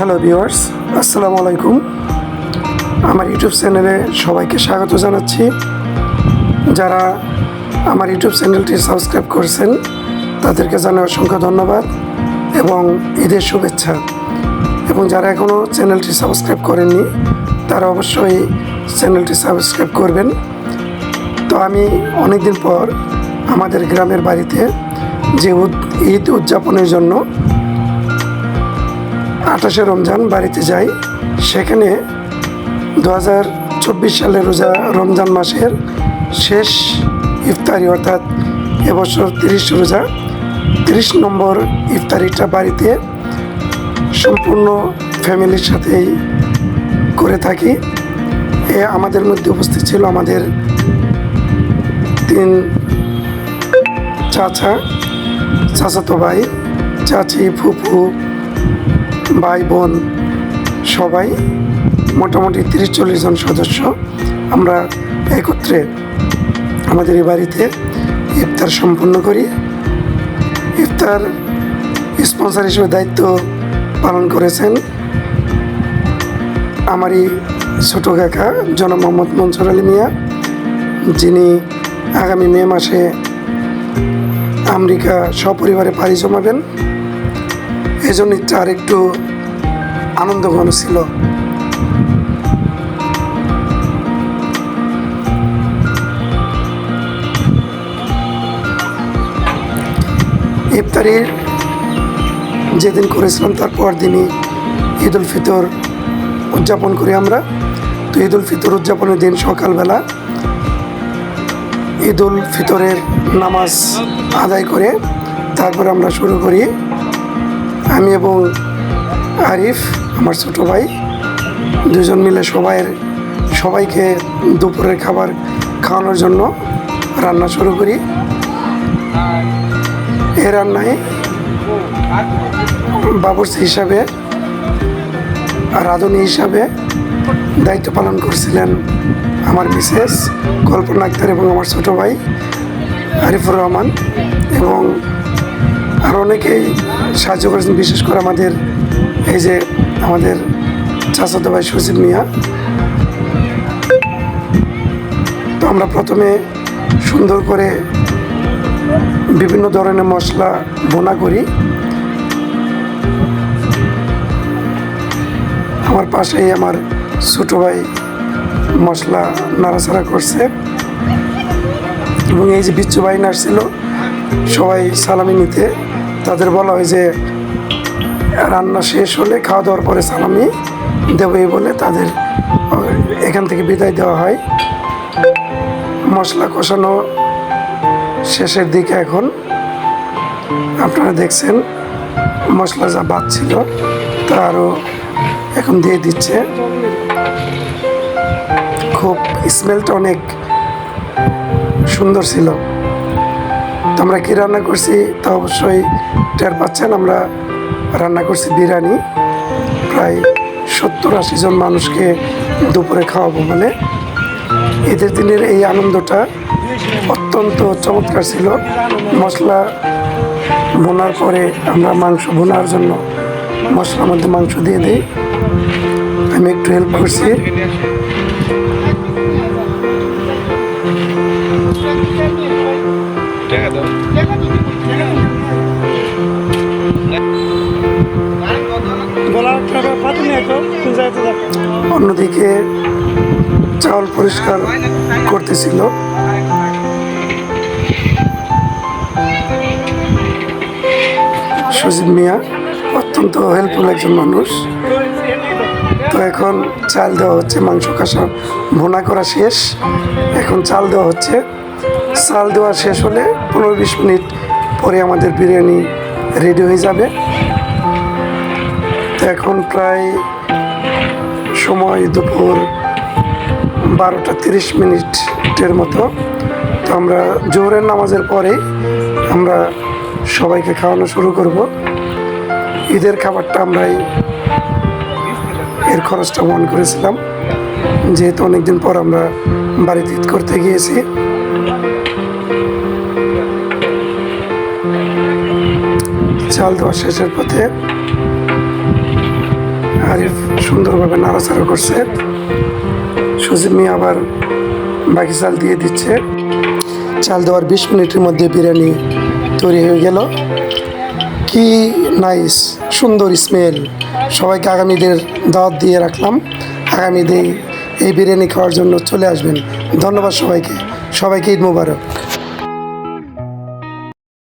Hello viewers আসসালামু আলাইকুম আমার ইউটিউব চ্যানেলে সবাইকে স্বাগত জানাচ্ছি। যারা আমার ইউটিউব চ্যানেলটি সাবস্ক্রাইব করেছেন, তাদেরকে জানাই অসংখ্য ধন্যবাদ এবং ঈদের শুভেচ্ছা। এবং যারা এখনও চ্যানেলটি সাবস্ক্রাইব করেননি, তারা অবশ্যই চ্যানেলটি সাবস্ক্রাইব করবেন। তো আমি অনেকদিন পর আমাদের গ্রামের বাড়িতে যে ঈদ উদযাপনের জন্য আঠাশে রমজান বাড়িতে যাই। সেখানে দু হাজার চব্বিশ সালের রোজা রমজান মাসের শেষ ইফতারি অর্থাৎ এবছর তিরিশ রোজা, তিরিশ নম্বর ইফতারিটা বাড়িতে সম্পূর্ণ ফ্যামিলির সাথেই করে থাকি। এ আমাদের মধ্যে উপস্থিত ছিল আমাদের তিন চাচা, চাচাতো ভাই, চাচি ফুফু ভাই বোন সবাই, মোটামুটি তিরিশ চল্লিশ জন সদস্য। আমরা একত্রে আমাদের এই বাড়িতে ইফতার সম্পন্ন করি। ইফতার স্পন্সর হিসেবে দায়িত্ব পালন করেছেন আমারই ছোটো কাকা, জনাব মোহাম্মদ মনসুর আলী মিয়া, যিনি আগামী মে মাসে আমেরিকা সপরিবারে পাড়ি জমাবেন। এই জন্য ইচ্ছা একটু আনন্দঘন ছিল। ইফতারির যেদিন করেছিলাম, তার পর দিনই ঈদ উল ফিতর উদযাপন করি আমরা। তো ঈদ উল ফিতর উদযাপনের দিন সকালবেলা ঈদ উল ফিতরের নামাজ আদায় করে তারপর আমরা শুরু করি। আমি এবং আরিফ আমার ছোটো ভাই, দুজন মিলে সবাই সবাইকে দুপুরের খাবার খাওয়ানোর জন্য রান্না শুরু করি। এ রান্নায় বাবুর্চি হিসাবে, রাঁধুনি হিসাবে দায়িত্ব পালন করছিলেন আমার মিসেস কল্পনা আক্তার এবং আমার ছোটো ভাই আরিফুর রহমান এবং আর অনেকেই সাহায্য করেছেন, বিশেষ করে আমাদের এই যে আমাদের চাচাতো ভাই সচিব মিয়া। তো আমরা প্রথমে সুন্দর করে বিভিন্ন ধরনের মশলা বোনা করি। আমার পাশেই আমার ছোটো ভাই মশলা নাড়াচাড়া করছে। এবং এই যে বিচ্ছু ভাই নাড়ছিল, সবাই সালামি নিতে, তাদের বলা হয় যে রান্না শেষ হলে খাওয়া দাওয়ার পরে সালামি দেবে বলে তাদের এখান থেকে বিদায় দেওয়া হয়। মশলা কষানো শেষের দিকে এখন আপনারা দেখছেন মশলা যা বাদ ছিল, তা আরও এখন দিয়ে দিচ্ছে। খুব স্মেলটা অনেক সুন্দর ছিল। তো আমরা কী রান্না করছি তা অবশ্যই টের পাচ্ছেন, আমরা রান্না করছি বিরিয়ানি। প্রায় সত্তর আশি জন মানুষকে দুপুরে খাওয়াবো বলে। ঈদের দিনের এই আনন্দটা অত্যন্ত চমৎকার ছিল। মশলা বোনার পরে আমরা মাংস বোনার জন্য মশলার মধ্যে মাংস দিয়ে দিই। আমি একটু হেল্প করছি। টাকা দাও। অন্যদিকে চাউল পরিষ্কার করতেছিল। সুজিত মিয়া, অত্যন্ত হেল্পফুল একজন মানুষ। তো এখন চাল দেওয়া হচ্ছে, মাংস কষা, ভুনা করা শেষ। এখন চাল দেওয়া হচ্ছে। চাল দেওয়া শেষ হলে পনেরো বিশ মিনিট পরে আমাদের বিরিয়ানি রেডি হয়ে যাবে। এখন প্রায় সময় দুপুর বারোটা তিরিশ মিনিটের মতো। তো আমরা জোহরের নামাজের পরে আমরা সবাইকে খাওয়ানো শুরু করব। ঈদের খাবারটা আমরাই এর খরচটা বহন করেছিলাম। যেহেতু অনেকদিন পর আমরা বাড়িতে ঈদ করতে গিয়েছি। চাল দেওয়া শেষের পথে আরিফ সুন্দরভাবে নাড়াচাড়া করছে। সজীব মিয়া আবার বাকি চাল দিয়ে দিচ্ছে। চাল দেওয়ার বিশ মিনিটের মধ্যে বিরিয়ানি তৈরি হয়ে গেল। কি নাইস, সুন্দর স্মেল। সবাইকে আগামীদের দাওয়াত দিয়ে রাখলাম। আগামী এই বিরিয়ানি খাওয়ার জন্য চলে আসবেন। ধন্যবাদ সবাইকে। সবাইকে ঈদ মুবারক।